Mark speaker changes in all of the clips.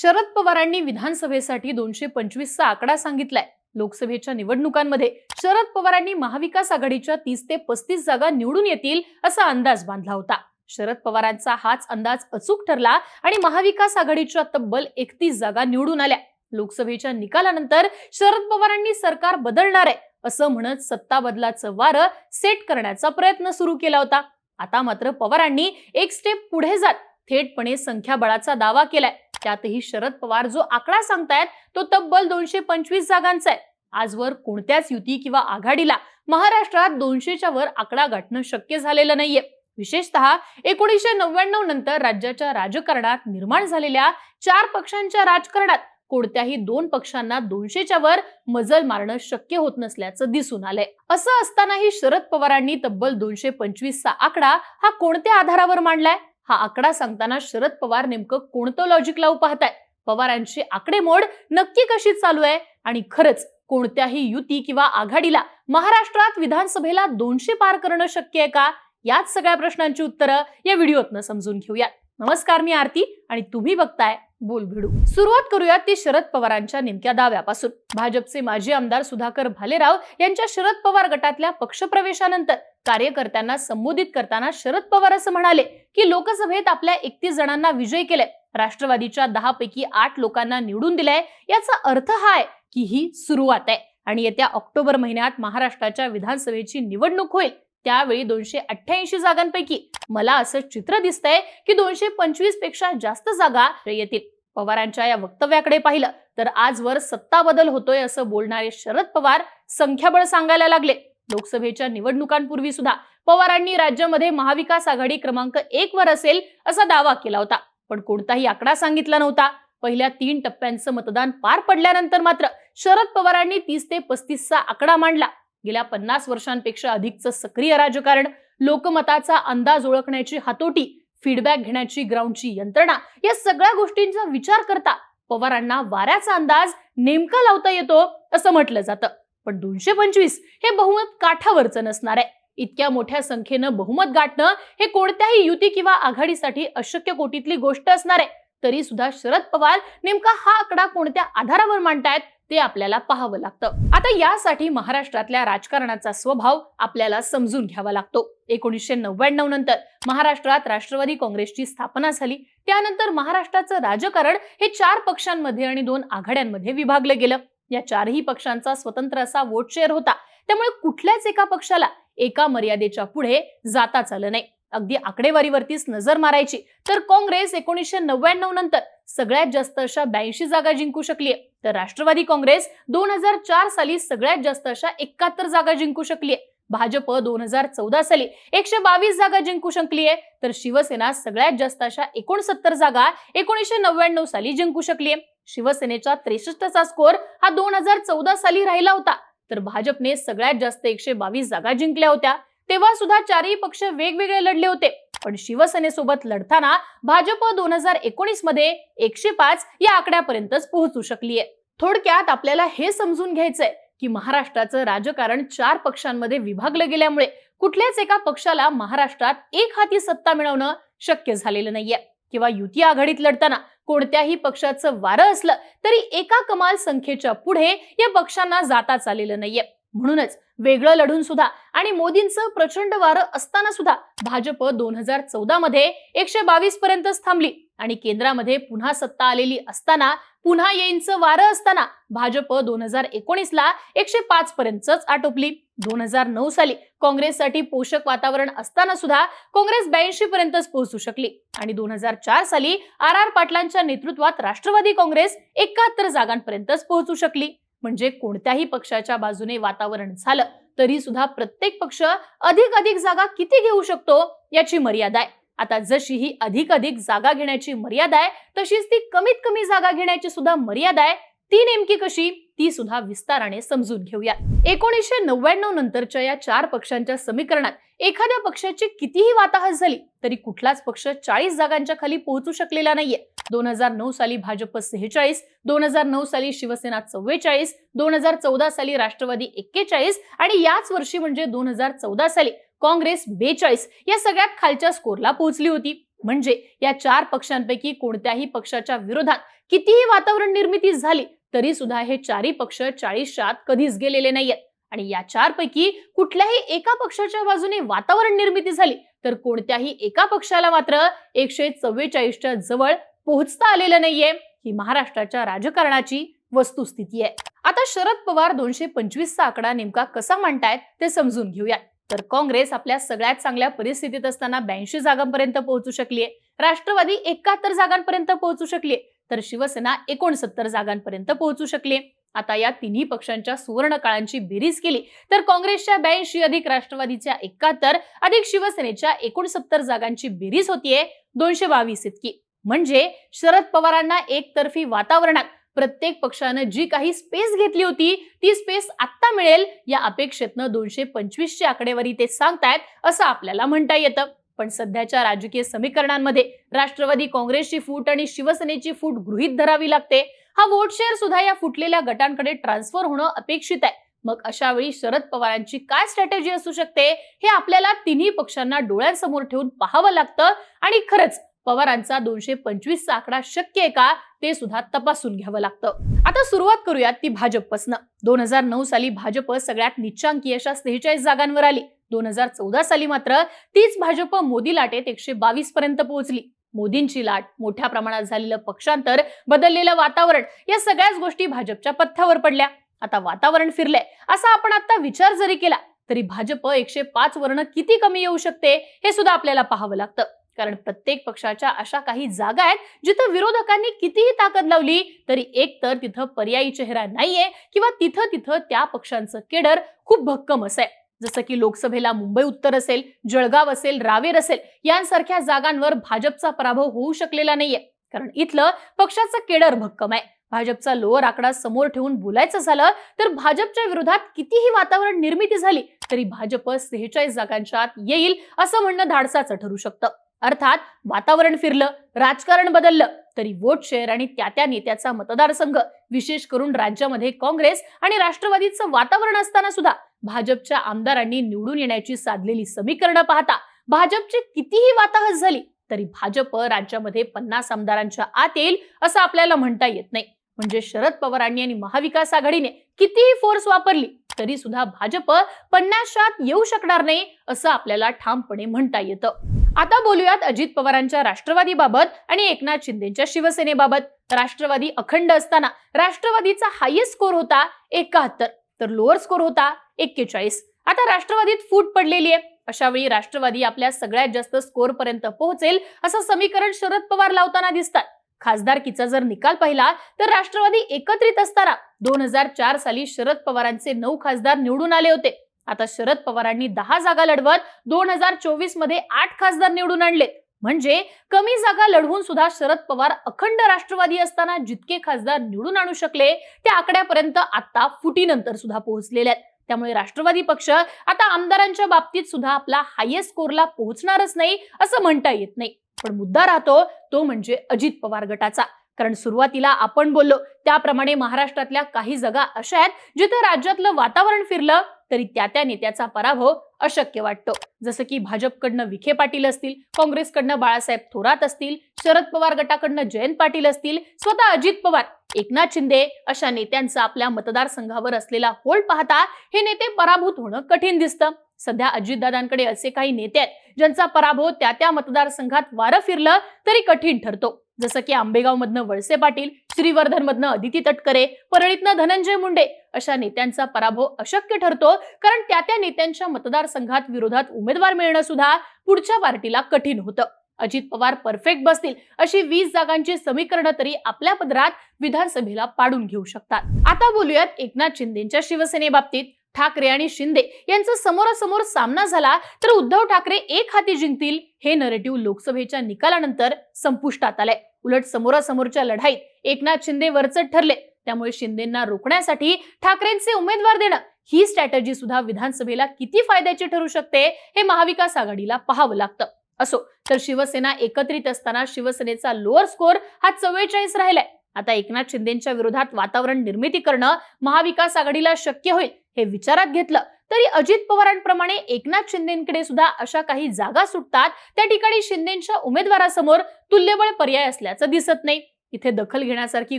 Speaker 1: शरद पवारांनी विधानसभेसाठी दोनशे पंचवीसचा आकडा सांगितलाय. लोकसभेच्या निवडणुकांमध्ये शरद पवारांनी महाविकास आघाडीच्या तीस ते पस्तीस जागा निवडून येतील असा अंदाज बांधला होता. शरद पवारांचा हाच अंदाज अचूक ठरला आणि महाविकास आघाडीच्या तब्बल एकतीस जागा निवडून आल्या. लोकसभेच्या निकालानंतर शरद पवारांनी सरकार बदलणार आहे असं म्हणत सत्ता बदलाचं वारं सेट करण्याचा प्रयत्न सुरू केला होता. आता मात्र पवारांनी एक स्टेप पुढे जात थेटपणे संख्याबळाचा दावा केलाय. त्यातही शरद पवार जो आकडा सांगतायत तो तब्बल दोनशे पंचवीस जागांचा आहे. आजवर कोणत्याच युती किंवा आघाडीला महाराष्ट्रात दोनशेच्या वर आकडा गाठणं शक्य झालेलं नाहीये. विशेषतः एकोणीसशे नव्याण्णव नंतर राज्याच्या राजकारणात निर्माण झालेल्या चार पक्षांच्या राजकारणात कोणत्याही दोन पक्षांना दोनशेच्या वर मजल मारणं शक्य होत नसल्याचं दिसून आलंय. असं असतानाही शरद पवारांनी तब्बल दोनशे पंचवीसचा आकडा हा कोणत्या आधारावर मांडलाय? हा आकडा सांगताना शरद पवार नेमकं कोणतं लॉजिक लावू पाहताय? पवारांची आकडेमोड नक्की कशी चालू आहे? आणि खरंच कोणत्याही युती किंवा आघाडीला महाराष्ट्रात विधानसभेला दोनशे पार करणं शक्य आहे का? याच सगळ्या प्रश्नांची उत्तरं या व्हिडिओतनं समजून घेऊयात. नमस्कार मी आरती आणि तुम्ही बघताय बोल भिडू सुरुवात करूयात ती शरद पवारांच्या नेमक्या दाव्यापासून. भाजपचे माजी आमदार सुधाकर भालेराव यांच्या शरद पवार गटातल्या पक्षप्रवेशानंतर. कार्यकर्त्यांना संबोधित करताना शरद पवार असं म्हणाले की लोकसभेत आपल्या एकतीस जणांना विजय केलाय. राष्ट्रवादीच्या दहा पैकी आठ लोकांना निवडून दिलाय. याचा अर्थ हा आहे की ही सुरुवात आहे आणि येत्या ऑक्टोबर महिन्यात महाराष्ट्राच्या विधानसभेची निवडणूक होईल. त्यावेळी दोनशे अठ्ठ्याऐंशी जागांपैकी मला असं चित्र दिसतंय की दोनशे पंचवीसपेक्षा जास्त जागा येतील. पवारांच्या या वक्तव्याकडे पाहिलं तर आजवर सत्ता बदल होतोय असं बोलणारे शरद पवार संख्याबळ सांगायला लागले. लोकसभेच्या निवडणुकांपूर्वी सुद्धा पवारांनी राज्यामध्ये महाविकास आघाडी क्रमांक एक वर असेल असा दावा केला होता. पण कोणताही आकडा सांगितला नव्हता. पहिल्या तीन टप्प्यांचं मतदान पार पडल्यानंतर मात्र शरद पवारांनी तीस ते पस्तीसचा आकडा मांडला. गेल्या पन्नास वर्षांपेक्षा अधिकचं सक्रिय राजकारण लोकमताचा अंदाज ओळखण्याची हातोटी फीडबॅक घेण्याची ग्राउंडची यंत्रणा या सगळ्या गोष्टींचा विचार करता पवारांना वाऱ्याचा अंदाज नेमका लावता येतो असं म्हटलं जातं. पण दोनशे पंचवीस हे बहुमत काठावरचं नसणार आहे. इतक्या मोठ्या संख्येनं बहुमत गाठणं हे कोणत्याही युती किंवा आघाडीसाठी अशक्य कोटीतली गोष्ट असणार आहे. तरी सुद्धा शरद पवार नेमका हा आकडा कोणत्या आधारावर मांडतायत ते आपल्याला पाहावं लागतं. आता यासाठी महाराष्ट्रातल्या राजकारणाचा स्वभाव आपल्याला समजून घ्यावा लागतो. एकोणीसशे नव्याण्णव नंतर महाराष्ट्रात राष्ट्रवादी काँग्रेसची स्थापना झाली. त्यानंतर महाराष्ट्राचं राजकारण हे चार पक्षांमध्ये आणि दोन आघाड्यांमध्ये विभागलं गेलं. या चारही पक्षांचा स्वतंत्र असा वोट शेअर होता. त्यामुळे कुठल्याच एका पक्षाला एका मर्यादेच्या पुढे जाताच आलं नाही. अगदी आकडेवारीवरतीच नजर मारायची. तर काँग्रेस एकोणीसशे नव्याण्णव नंतर सगळ्यात जास्त अशा ब्याऐंशी जागा जिंकू शकली तर राष्ट्रवादी काँग्रेस दोन हजार चार साली सगळ्यात जास्त अशा एकाहत्तर जागा जिंकू शकली भाजप दोन हजार चौदा साली एकशे बावीस जागा जिंकू शकली आहे तर शिवसेना सगळ्यात जास्त अशा एकोणसत्तर जागा एकोणीसशे नव्याण्णव साली जिंकू शकली आहे शिवसेनेचा त्रेसष्टचा स्कोअर हा दोन हजार चौदा साली राहिला होता. तर भाजपने सगळ्यात जास्त एकशे बावीस जागा जिंकल्या होत्या. तेव्हा सुद्धा चारही पक्ष वेगवेगळे लढले होते. पण शिवसेनेसोबत लढताना भाजप दोन हजार एकोणीसमध्ये एकशे पाच या आकड्यापर्यंतच पोहोचू शकलीये. थोडक्यात आपल्याला हे समजून घ्यायचंय की महाराष्ट्राचं राजकारण चार पक्षांमध्ये विभागलं गेल्यामुळे कुठल्याच एका पक्षाला महाराष्ट्रात एक हाती सत्ता मिळवणं शक्य झालेलं नाहीये. किंवा युती आघाडीत लढताना कोणत्याही पक्षाचं वारं असलं तरी एका कमाल संख्येच्या पुढे या पक्षांना जाताच आलेलं नाहीये. म्हणूनच वेगळं लढून सुद्धा आणि मोदींचं प्रचंड वारं असताना सुद्धा भाजप दोन हजार चौदा मध्ये एकशे बावीस पर्यंतच थांबली आणि केंद्रामध्ये पुन्हा सत्ता आलेली असताना पुन्हा येईनचं वारं असताना भाजप दोन हजार एकोणीस ला एकशे पाच पर्यंतच आटोपली. दोन हजार नऊ साली काँग्रेससाठी पोषक वातावरण असताना सुद्धा काँग्रेस ब्याऐंशी पर्यंतच पोहोचू शकली आणि दोन हजार चार साली आर आर पाटलांच्या नेतृत्वात राष्ट्रवादी काँग्रेस एकाहत्तर जागांपर्यंतच पोहोचू शकली. म्हणजे कोणत्याही पक्षाच्या बाजूने वातावरण झालं तरी सुद्धा प्रत्येक पक्ष अधिक अधिक जागा किती घेऊ शकतो याची मर्यादा आहे. आता जशी ही अधिक अधिक जागा घेण्याची मर्यादा आहे तशीच ती कमीत कमी जागा घेण्याची सुद्धा मर्यादा आहे. ती नेमकी कशी? ती सुद्धा विस्ताराने समजून घेऊया. एकोणीसशे नव्याण्णव नंतरच्या या चार पक्षांच्या समीकरणात एखाद्या पक्षाची कितीही वाताहत झाली तरी कुठलाच पक्ष चाळीस जागांच्या खाली पोहोचू शकलेला नाहीये. दोन हजार नऊ साली भाजप सेहेचाळीस दोन हजार नऊ साली शिवसेना चव्वेचाळीस दोन हजार चौदा साली राष्ट्रवादी एक्केचाळीस आणि याच वर्षी म्हणजे दोन हजार चौदा साली काँग्रेस बेचाळीस या सगळ्यात खालच्या स्कोरला पोहोचली होती. म्हणजे या चार पक्षांपैकी कोणत्याही पक्षाच्या विरोधात कितीही वातावरण निर्मिती झाली तरी सुद्धा हे चारही पक्ष चाळीसात कधीच गेलेले नाहीयेत. आणि या चारपैकी कुठल्याही एका पक्षाच्या बाजूने वातावरण निर्मिती झाली तर कोणत्याही एका पक्षाला मात्र एकशे चव्वेचाळीसच्या जवळ पोहोचता आलेलं नाहीये. ही महाराष्ट्राच्या राजकारणाची वस्तुस्थिती आहे. आता शरद पवार दोनशे पंचवीसचा आकडा नेमका कसा मांडतायत ते समजून घेऊयात. तर काँग्रेस आपल्या सगळ्यात चांगल्या परिस्थितीत असताना ब्याऐंशी जागांपर्यंत पोहोचू शकलीये. राष्ट्रवादी एकाहत्तर जागांपर्यंत पोहोचू शकलीये. तर शिवसेना एकोणसत्तर जागांपर्यंत पोहोचू शकली. आता या तिन्ही पक्षांच्या सुवर्ण काळांची बेरीज केली तर काँग्रेसच्या ब्याऐंशी अधिक राष्ट्रवादीच्या एकाहत्तर अधिक शिवसेनेच्या एकोणसत्तर जागांची बेरीज होतीये दोनशे बावीस इतकी. म्हणजे शरद पवारांना एकतर्फी वातावरणात प्रत्येक पक्षानं जी काही स्पेस घेतली होती ती स्पेस आत्ता मिळेल या अपेक्षेतनं दोनशे पंचवीसची आकडेवारी ते सांगतायत असं आपल्याला म्हणता येतं. पण सध्याच्या राजकीय समीकरणांमध्ये राष्ट्रवादी काँग्रेसची फूट आणि शिवसेनेची फूट गृहीत धरावी लागते. हा वोट शेअर सुद्धा या फुटलेल्या गटांकडे ट्रान्सफर होणं अपेक्षित आहे. मग अशा वेळी शरद पवारांची काय स्ट्रॅटेजी असू शकते हे आपल्याला तिन्ही पक्षांना डोळ्यांसमोर ठेवून पाहावं लागतं आणि खरंच पवारांचा दोनशे पंचवीसचा आकडा शक्य आहे का ते सुद्धा तपासून घ्यावं लागतं. आता सुरुवात करूयात ती भाजपपासनं. दोन हजार नऊ साली भाजप सगळ्यात निच्चांकी अशा सेहेचाळीस जागांवर आली. दोन हजार चौदा साली मात्र तीच भाजप मोदी लाटेत एकशे बावीस पर्यंत पोहोचली. मोदींची लाट मोठ्या प्रमाणात झालेलं पक्षांतर बदललेलं वातावरण या सगळ्याच गोष्टी भाजपच्या पथ्यावर पडल्या. आता वातावरण फिरलंय असा आपण आता विचार जरी केला तरी भाजप एकशे पाच वर्ण किती कमी येऊ शकते हे सुद्धा आपल्याला पाहावं लागतं. कारण प्रत्येक पक्षाच्या अशा काही जागा आहेत जिथं विरोधकांनी कितीही ताकद लावली तरी एक तर तिथं पर्यायी चेहरा नाहीये किंवा तिथं तिथं त्या पक्षांचं केडर खूप भक्कम असं आहे जसं की लोकसभेला मुंबई उत्तर असेल जळगाव असेल रावेर असेल यांसारख्या जागांवर भाजपचा पराभव होऊ शकलेला नाहीये. कारण इथलं पक्षाचं केडर भक्कम आहे. भाजपचा लोअर आकडा समोर ठेवून बोलायचं झालं तर भाजपच्या विरोधात कितीही वातावरण निर्मिती झाली तरी भाजप सेहेचाळीस जागांच्या आत येईल असं म्हणणं धाडसाचं ठरू शकतं. अर्थात वातावरण फिरलं राजकारण बदललं तरी वोट शेअर आणि त्या त्या नेत्याचा मतदारसंघ विशेष करून राज्यामध्ये काँग्रेस आणि राष्ट्रवादीचं वातावरण असताना सुद्धा भाजपच्या आमदारांनी निवडून येण्याची साधलेली समीकरणं पाहता भाजपची कितीही वाताहत झाली तरी भाजप राज्यामध्ये पन्नास आमदारांच्या आत येईल असं आपल्याला म्हणता येत नाही. म्हणजे शरद पवारांनी आणि महाविकास आघाडीने कितीही फोर्स वापरली तरी सुद्धा भाजप पन्नासशात येऊ शकणार नाही असं आपल्याला ठामपणे म्हणता येतं. आता बोलूयात अजित पवारांच्या राष्ट्रवादीबाबत आणि एकनाथ शिंदेच्या शिवसेनेबाबत. राष्ट्रवादी अखंड असताना राष्ट्रवादीचा हायेस्ट स्कोर होता एकाहत्तर तर लोअर स्कोर होता एक्केचाळीस. आता राष्ट्रवादीत फूट पडलेली आहे. अशा वेळी राष्ट्रवादी आपल्या सगळ्यात जास्त स्कोर पर्यंत पोहोचेल असं समीकरण शरद पवार लावताना दिसतात. खासदारकीचा जर निकाल पाहिला तर राष्ट्रवादी एकत्रित असताना दोन हजार चार साली शरद पवारांचे नऊ खासदार निवडून आले होते. आता शरद पवारांनी दहा जागा लढवत दोन हजार चोवीसमध्ये आठ खासदार निवडून आणले म्हणजे कमी जागा लढवून सुद्धा शरद पवार अखंड राष्ट्रवादी असताना जितके खासदार निवडून आणू शकले त्या आकड्यापर्यंत आता फुटीनंतर सुद्धा पोहोचलेले आहेत. त्यामुळे राष्ट्रवादी पक्ष आता आमदारांच्या बाबतीत सुद्धा आपला हायेस्ट स्कोरला पोहोचणारच नाही असं म्हणता येत नाही. पण मुद्दा राहतो तो म्हणजे अजित पवार गटाचा. कारण सुरुवातीला आपण बोललो त्याप्रमाणे महाराष्ट्रातल्या काही जागा अशा आहेत जिथे राज्यातलं वातावरण फिरलं तरी त्या त्या नेत्याचा पराभव अशक्य वाटतो. जसं की भाजपकडनं विखे पाटील असतील काँग्रेसकडनं बाळासाहेब थोरात असतील शरद पवार गटाकडनं जयंत पाटील असतील स्वतः अजित पवार एकनाथ शिंदे अशा नेत्यांचा आपल्या मतदारसंघावर असलेला होल्ड पाहता हे नेते पराभूत होणं कठीण दिसतं. सध्या अजितदादांकडे असे काही नेते आहेत ज्यांचा पराभव त्या त्या मतदारसंघात वारं फिरलं तरी कठीण ठरतो. जसं की आंबेगावमधनं वळसे पाटील श्रीवर्धनमधनं अदिती तटकरे परळीतनं धनंजय मुंडे अशा नेत्यांचा पराभव अशक्य ठरतो. कारण त्या त्या नेत्यांच्या मतदारसंघात विरोधात उमेदवार मिळणं सुद्धा पुढच्या पार्टीला कठीण होतं. अजित पवार परफेक्ट बसतील अशी वीस जागांची समीकरणं तरी आपल्या पदरात विधानसभेला पाडून घेऊ शकतात. आता बोलूयात एकनाथ शिंदेच्या शिवसेनेबाबतीत. ठाकरे आणि शिंदे यांचा समोरासमोर सामना झाला तर उद्धव ठाकरे एक हाती जिंकतील हे नरेटिव्ह लोकसभेच्या निकालानंतर संपुष्टात आलंय. उलट समोरासमोरच्या लढाईत एकनाथ शिंदे वरचढ ठरले. त्यामुळे शिंदेना रोखण्यासाठी ठाकरेंचे उमेदवार देणं ही स्ट्रॅटजी सुद्धा विधानसभेला किती फायद्याची ठरू शकते हे महाविकास आघाडीला पाहावं लागतं. असो तर शिवसेना एकत्रित असताना शिवसेनेचा लोअर स्कोर हा चव्वेचाळीस राहिलाय. आता एकनाथ शिंदेच्या विरोधात वातावरण निर्मिती करणं महाविकास आघाडीला शक्य होईल. हे विचारात घेतलं. तरी अजित पवारांप्रमाणे एकनाथ शिंदेकडे सुद्धा अशा काही जागा सुटतात. त्या ठिकाणी शिंदेच्या उमेदवारासमोर तुल्यबळ पर्याय असल्याचं दिसत नाही. इथे दखल घेण्यासारखी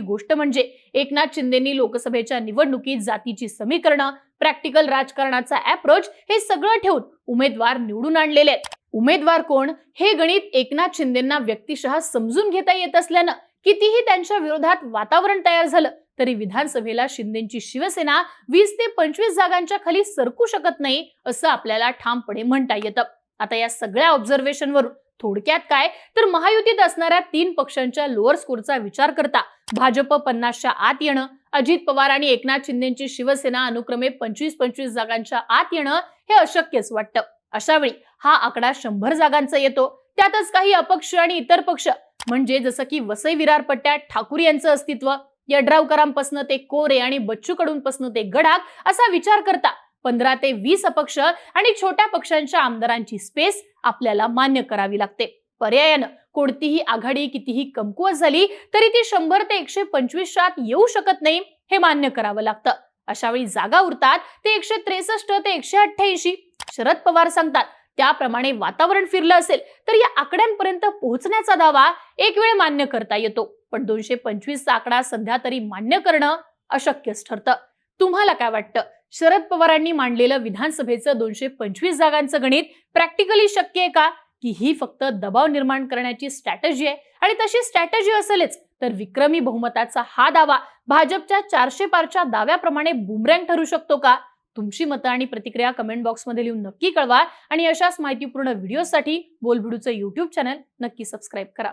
Speaker 1: गोष्ट म्हणजे एकनाथ शिंदेनी लोकसभेच्या निवडणुकीत जातीची समीकरणं प्रॅक्टिकल राजकारणाचा अप्रोच हे सगळं ठेवून उमेदवार निवडून आणलेले आहेत. उमेदवार कोण? हे गणित एकनाथ शिंदेना व्यक्तिशः समजून घेता येत असल्यानं कितीही त्यांच्या विरोधात वातावरण तयार झालं तरी विधानसभेला शिंदेची शिवसेना वीस ते पंचवीस जागांच्या खाली सरकू शकत नाही असं आपल्याला ठामपणे म्हणता येतं. आता या सगळ्या ऑब्झर्वेशनवरून थोडक्यात काय? तर महायुतीत असणाऱ्या तीन पक्षांच्या लोअर स्कोरचा विचार करता भाजप पन्नासच्या आत येणं अजित पवार आणि एकनाथ शिंदेची शिवसेना अनुक्रमे पंचवीस पंचवीस जागांच्या आत येणं हे अशक्यच वाटतं. अशा वेळी हा आकडा शंभर जागांचा येतो. त्यातच काही अपक्ष आणि इतर पक्ष म्हणजे जसं की वसई विरार पट्ट्यात ठाकूर यांचं अस्तित्व यड्रावकरांपासून ते कोरे आणि बच्चूकडूनपासून ते गडाख असा विचार करता. पंधरा ते वीस अपक्ष आणि छोट्या पक्षांच्या आमदारांची स्पेस आपल्याला मान्य करावी लागते. पर्यायानं कोणतीही आघाडी कितीही कमकुवत झाली तरी ती शंभर ते एकशे पंचवीसच्या आत येऊ शकत नाही हे मान्य करावं लागतं. अशा वेळी जागा उरतात ते एकशे त्रेसष्ट ते एकशे अठ्ठ्याऐंशी. शरद पवार सांगतात त्याप्रमाणे वातावरण फिरलं असेल तर या आकड्यांपर्यंत पोहोचण्याचा दावा एक वेळ मान्य करता येतो. पण दोनशे पंचवीसचा आकडा सध्या तरी मान्य करणं अशक्यच ठरतं. तुम्हाला काय वाटतं? शरद पवारांनी मांडलेलं विधानसभेचं दोनशे पंचवीस जागांचं गणित प्रॅक्टिकली शक्य आहे का? की ही फक्त दबाव निर्माण करण्याची स्ट्रॅटजी आहे? आणि तशी स्ट्रॅटजी असेलच तर विक्रमी बहुमताचा हा दावा भाजपच्या चारशे पारच्या दाव्याप्रमाणे बुमरँग ठरू शकतो का? तुमची मतं आणि प्रतिक्रिया कमेंट बॉक्समध्ये लिहून नक्की कळवा. आणि अशाच माहितीपूर्ण व्हिडिओसाठी बोलबिडूचं युट्यूब चॅनल नक्की सबस्क्राईब करा.